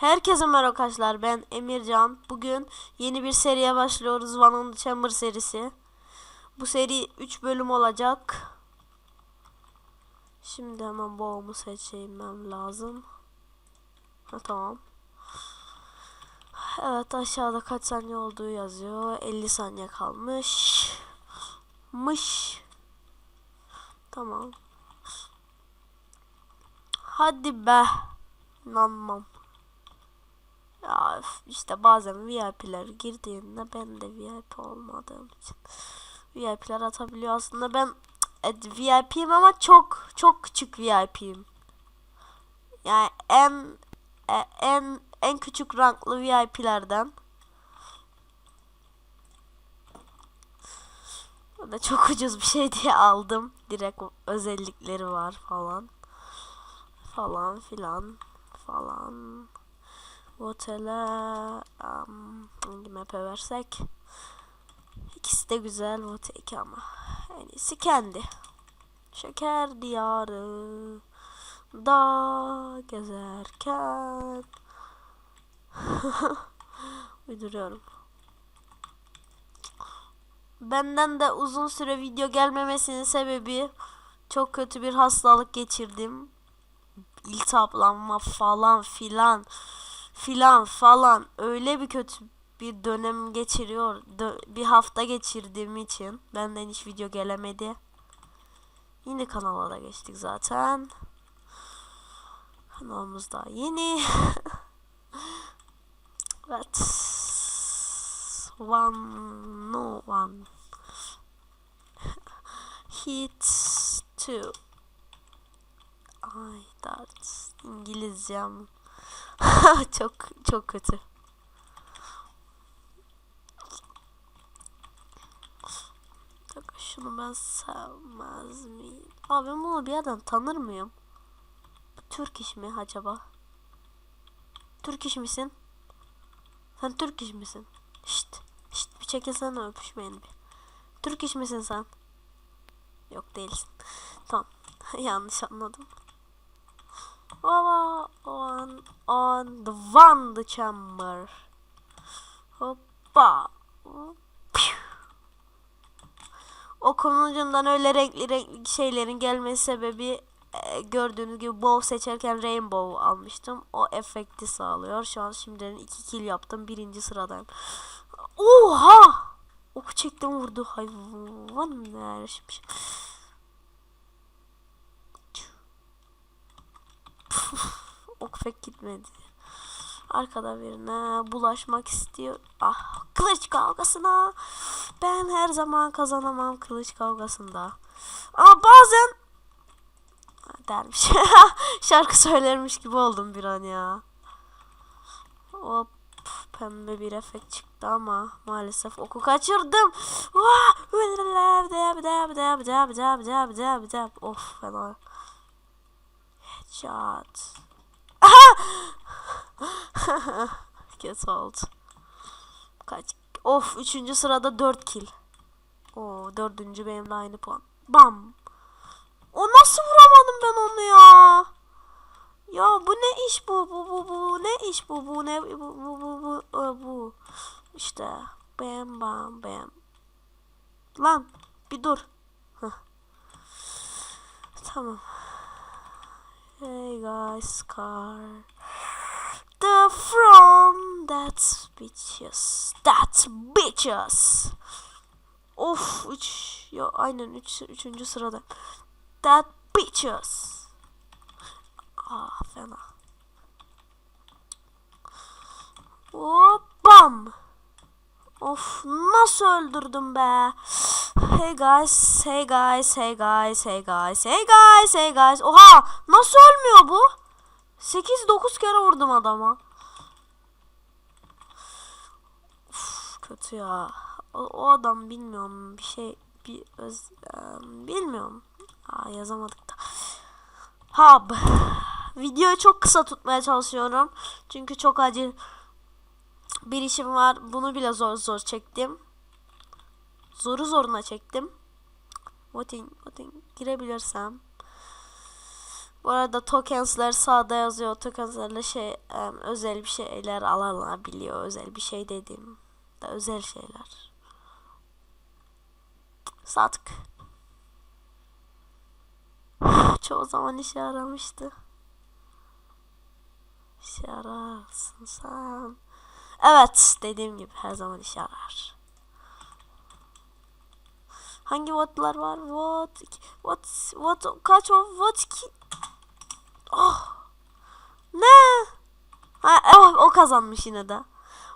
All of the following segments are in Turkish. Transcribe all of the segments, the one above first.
Herkese merhaba arkadaşlar ben Emircan. Bugün yeni bir seriye başlıyoruz. One on Chamber serisi. Bu seri 3 bölüm olacak. Şimdi hemen boğumu seçmem lazım. Ha tamam. Evet aşağıda kaç saniye olduğu yazıyor. 50 saniye kalmış. Mış. Tamam. Hadi be. İnanmam. Ya işte bazen VIP'ler girdiğinde ben de VIP olmadığım için VIP'ler atabiliyor aslında ben evet, VIP'yim ama çok çok küçük VIP'yim. Yani en e, en en küçük ranklı VIP'lerden. Da çok ucuz bir şey diye aldım. Direkt özellikleri var falan. Falan filan falan. Votele um, hangi map'e versek? İkisi de güzel Vote 2 ama. En iyisi kendi. Şeker diyarı da gezerken uyduruyorum. Benden de uzun süre video gelmemesinin sebebi çok kötü bir hastalık geçirdim. İltihaplanma falan filan filan falan öyle bir kötü bir dönem geçiriyor dö- bir hafta geçirdiğim için benden hiç video gelemedi. Yine kanala da geçtik zaten. Kanalımız daha yeni. evet. One no one. Hit two. Ay dart. İngilizcem çok çok kötü. Bak şunu ben sevmez miyim? Abi ben bunu bir yerden tanır mıyım? Türk iş mi acaba? Türk iş misin? Sen Türk iş misin? Şşt, şşt bir çekilsene öpüşmeyin bir. Türk iş misin sen? Yok değilsin. Tamam. Yanlış anladım. Baba on on the one the chamber. Hoppa. O konucundan öyle renkli renkli şeylerin gelmesi sebebi e, gördüğünüz gibi bow seçerken rainbow almıştım. O efekti sağlıyor. Şu an şimdiden iki kill yaptım. Birinci sıradayım. Oha! Oku çektim vurdu hayvan ne şimdi. ok pek gitmedi. Arkada birine bulaşmak istiyor. Ah kılıç kavgasına. Ben her zaman kazanamam kılıç kavgasında. Ama bazen dermiş. Şarkı söylermiş gibi oldum bir an ya. Hop pembe bir efekt çıktı ama maalesef oku kaçırdım. Of fena. Headshot. Kötü oldu. Kaç? Of üçüncü sırada 4 kill. O dördüncü benimle aynı puan. Bam. O nasıl vuramadım ben onu ya? Ya bu ne iş bu bu bu bu ne iş bu bu ne bu bu bu bu bu, bu. işte bam bam bam. Lan bir dur. Heh. Tamam. Hey guys, car. The from that bitches. That bitches. Of 3 ya aynen 3 üç, üçüncü sırada. That bitches. Ah fena. Hop bam. Of nasıl öldürdüm be. Hey guys, hey guys, hey guys, hey guys, hey guys, hey guys. Oha nasıl ölmüyor bu? 8-9 kere vurdum adama. Uf, kötü ya. O, o adam bilmiyorum bir şey bir öz e, bilmiyorum. Aa, yazamadık da. Hub. Videoyu çok kısa tutmaya çalışıyorum. Çünkü çok acil bir işim var. Bunu bile zor zor çektim. Zoru zoruna çektim. Voting, voting girebilirsem. Bu arada tokensler sağda yazıyor. Tokenslerle şey özel bir şeyler alınabiliyor. Özel bir şey dediğim de özel şeyler. Sattık. Çoğu zaman işe yaramıştı. İşe yararsın sen. Evet dediğim gibi her zaman işe yarar. Hangi botlar var? What? What? What? Kaç o? What? Ki? Oh. Ne? Ha, oh, o kazanmış yine de.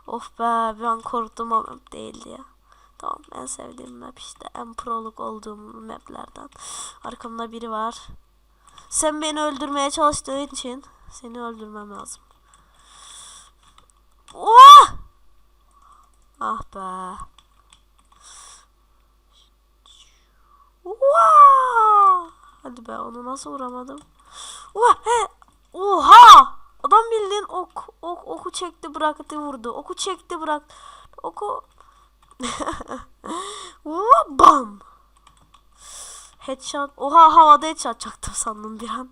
Of be bir an korktum o map değildi ya. Tamam en sevdiğim map işte en proluk olduğum maplerden. Arkamda biri var. Sen beni öldürmeye çalıştığın için seni öldürmem lazım. Oh! Ah be. Be onu nasıl vuramadım? Oha! He! Oha! Adam bildiğin ok, ok, oku çekti bıraktı vurdu. Oku çekti bıraktı. Oku. Bam! Headshot. Oha havada headshot çaktım sandım bir an.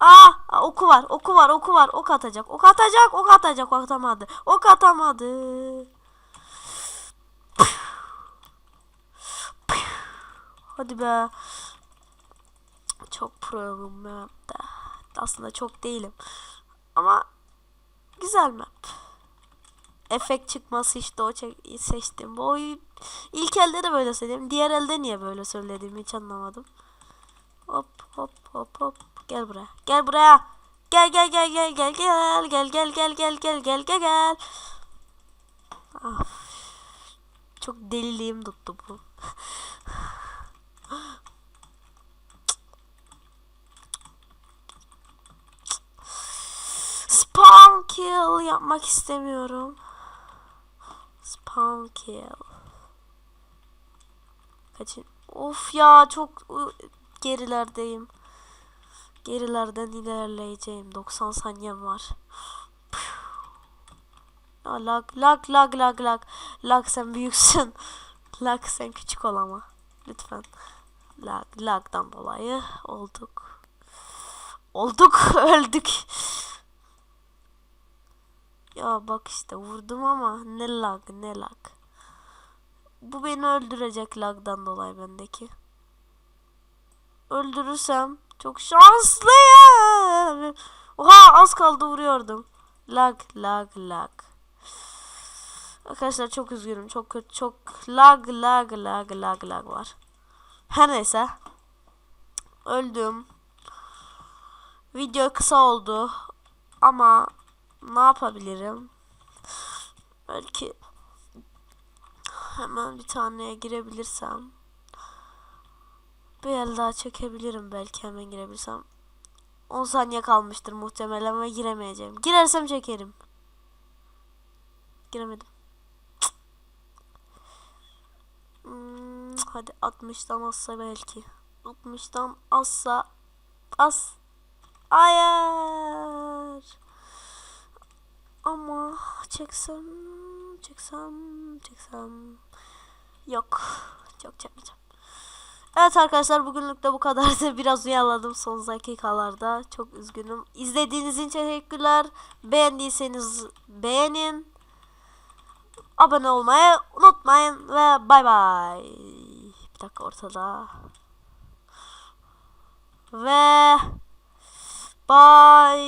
Aa, aa, oku var, oku var, oku var. Ok atacak, ok atacak, ok atacak. Ok atamadı. Ok atamadı. Hadi be. Çok pro'yum map'te. Aslında çok değilim. Ama güzel map. Efekt çıkması işte o seçtim. Oyu ilk elde de böyle söyledim. Diğer elde niye böyle söylediğimi hiç anlamadım. Hop hop hop hop. Gel buraya. Gel buraya. Gel gel gel gel gel gel gel gel gel gel gel gel gel gel. Ah. Çok deliliğim tuttu bu. Spawn kill yapmak istemiyorum. Spawn kill. Kaçın. Of ya çok ı, gerilerdeyim. Gerilerden ilerleyeceğim. 90 saniyem var. Ya lag lag lag lag lag. Lag sen büyüksün. lag sen küçük ol ama. Lütfen. Lag lagdan dolayı olduk. Olduk öldük. Ya bak işte vurdum ama ne lag ne lag. Bu beni öldürecek lagdan dolayı bendeki. Öldürürsem çok şanslıyım. Oha az kaldı vuruyordum. Lag lag lag. Arkadaşlar çok üzgünüm. Çok kötü çok lag lag lag lag lag var. Her neyse. Öldüm. Video kısa oldu. Ama ne yapabilirim? Belki hemen bir taneye girebilirsem bir el daha çekebilirim belki hemen girebilirsem. 10 saniye kalmıştır muhtemelen ve giremeyeceğim. Girersem çekerim. Giremedim. Hmm, hadi 60'tan azsa belki. 60'tan azsa az. Hayır. Ama çeksem, çeksem, çeksem. Yok. Çok çekmeyeceğim. Evet arkadaşlar bugünlük de bu kadardı. Biraz uyarladım son dakikalarda. Çok üzgünüm. İzlediğiniz için teşekkürler. Beğendiyseniz beğenin. Abone olmayı unutmayın ve bay bay. Bir dakika ortada. Ve bay.